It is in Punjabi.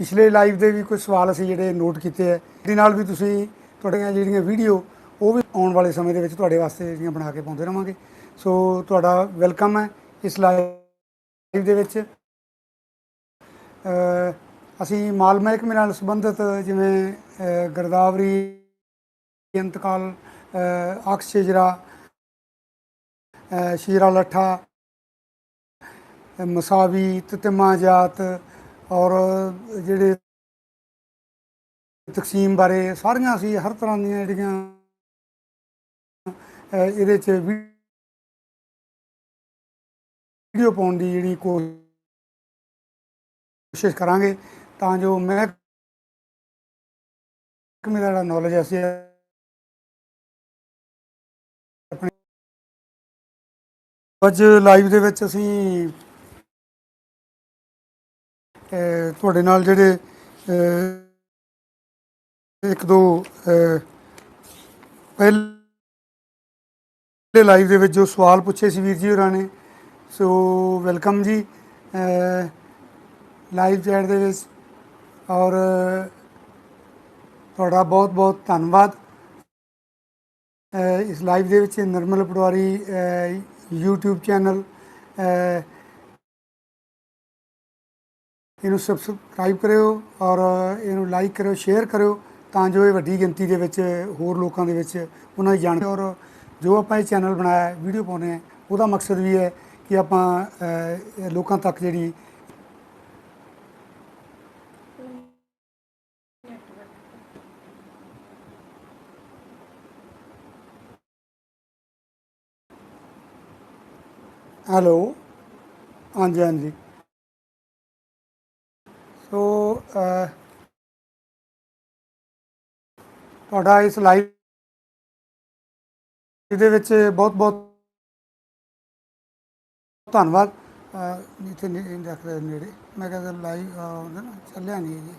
ਪਿਛਲੇ ਲਾਈਵ ਦੇ ਵੀ ਕੁਝ ਸਵਾਲ ਅਸੀਂ ਜਿਹੜੇ ਨੋਟ ਕੀਤੇ ਹੈ ਇਹਦੇ ਨਾਲ ਵੀ ਤੁਸੀਂ ਤੁਹਾਡੀਆਂ ਜਿਹੜੀਆਂ ਵੀਡੀਓ ਉਹ ਵੀ ਆਉਣ ਵਾਲੇ ਸਮੇਂ ਦੇ ਵਿੱਚ ਤੁਹਾਡੇ ਵਾਸਤੇ ਜਿਹੜੀਆਂ ਬਣਾ ਕੇ ਪਾਉਂਦੇ ਰਵਾਂਗੇ। ਸੋ ਤੁਹਾਡਾ ਵੈਲਕਮ ਹੈ ਇਸ ਲਾਈਵ ਦੇ ਵਿੱਚ। ਅਸੀਂ ਮਾਲ ਮਹਿਕਮੇ ਨਾਲ ਸੰਬੰਧਿਤ ਜਿਵੇਂ ਅ, ਗਰਦਾਵਰੀ ਇੰਤਕਾਲ ਅ, ਅਕਸ ਸ਼ੇਜਰਾ ਅ, ਸ਼ੀਰਾ ਲੱਠਾ ਮਸਾਵੀ ਤਤਮਾ ਜਾਤ ਔਰ ਜਿਹੜੇ ਤਕਸੀਮ ਬਾਰੇ ਸਾਰੀਆਂ ਅਸੀਂ ਹਰ ਤਰ੍ਹਾਂ ਦੀਆਂ ਜਿਹੜੀਆਂ ਇਹਦੇ ਚ ਵੀਡੀਓ ਪਾਉਣ ਦੀ ਜਿਹੜੀ ਕੋਸ਼ਿਸ਼ ਕਰਾਂਗੇ, ਤਾਂ ਜੋ ਮੈਂ ਮੇਰਾ ਜਿਹੜਾ ਨੌਲੇਜ ਅਸੀਂ ਅੱਜ ਲਾਈਵ ਦੇ ਵਿੱਚ ਅਸੀਂ ਤੁਹਾਡੇ ਨਾਲ ਜਿਹੜੇ ਇੱਕ ਦੋ ਅਹ, ਪਹਿਲੇ ਲਾਈਵ ਦੇ ਵਿੱਚ ਜੋ ਸਵਾਲ ਪੁੱਛੇ ਸੀ ਵੀਰ ਜੀ ਹੋਰਾਂ ਨੇ ਸੋ ਵੈਲਕਮ ਜੀ ਲਾਈਵ ਚੈਟ ਦੇ ਵਿੱਚ ਔਰ ਤੁਹਾਡਾ ਬਹੁਤ ਬਹੁਤ ਧੰਨਵਾਦ। ਇਸ ਲਾਈਵ ਦੇ ਵਿੱਚ ਨਰਮਲ ਪਟਵਾਰੀ ਅਹ, YouTube ਚੈਨਲ ਇਹਨੂੰ ਸਬਸਕ੍ਰਾਈਬ ਕਰਿਓ ਔਰ ਇਹਨੂੰ ਲਾਈਕ ਕਰਿਓ ਸ਼ੇਅਰ ਕਰਿਓ ਤਾਂ ਜੋ ਇਹ ਵੱਡੀ ਗਿਣਤੀ ਦੇ ਵਿੱਚ ਹੋਰ ਲੋਕਾਂ ਦੇ ਵਿੱਚ ਉਹਨਾਂ ਦੀ ਜਾਣਕਾਰੀ ਔਰ ਜੋ ਆਪਾਂ ਇਹ ਚੈਨਲ ਬਣਾਇਆ ਵੀਡੀਓ ਪਾਉਂਦੇ ਆ ਉਹਦਾ ਮਕਸਦ ਵੀ ਹੈ ਕਿ ਆਪਾਂ ਲੋਕਾਂ ਤੱਕ ਜਿਹੜੀ ਹੈਲੋ। ਹਾਂਜੀ ਹਾਂਜੀ। ਤੁਹਾਡਾ ਇਸ ਲਾਈਵ ਇਹਦੇ ਵਿੱਚ ਬਹੁਤ ਬਹੁਤ ਧੰਨਵਾਦ। ਇੱਥੇ ਨਹੀਂ ਰੱਖ ਰਹੇ ਨੇੜੇ। ਮੈਂ ਕਹਿੰਦਾ ਲਾਈਵ ਆਉਂਦਾ ਨਾ ਚੱਲਿਆ ਨਹੀਂ ਜੀ।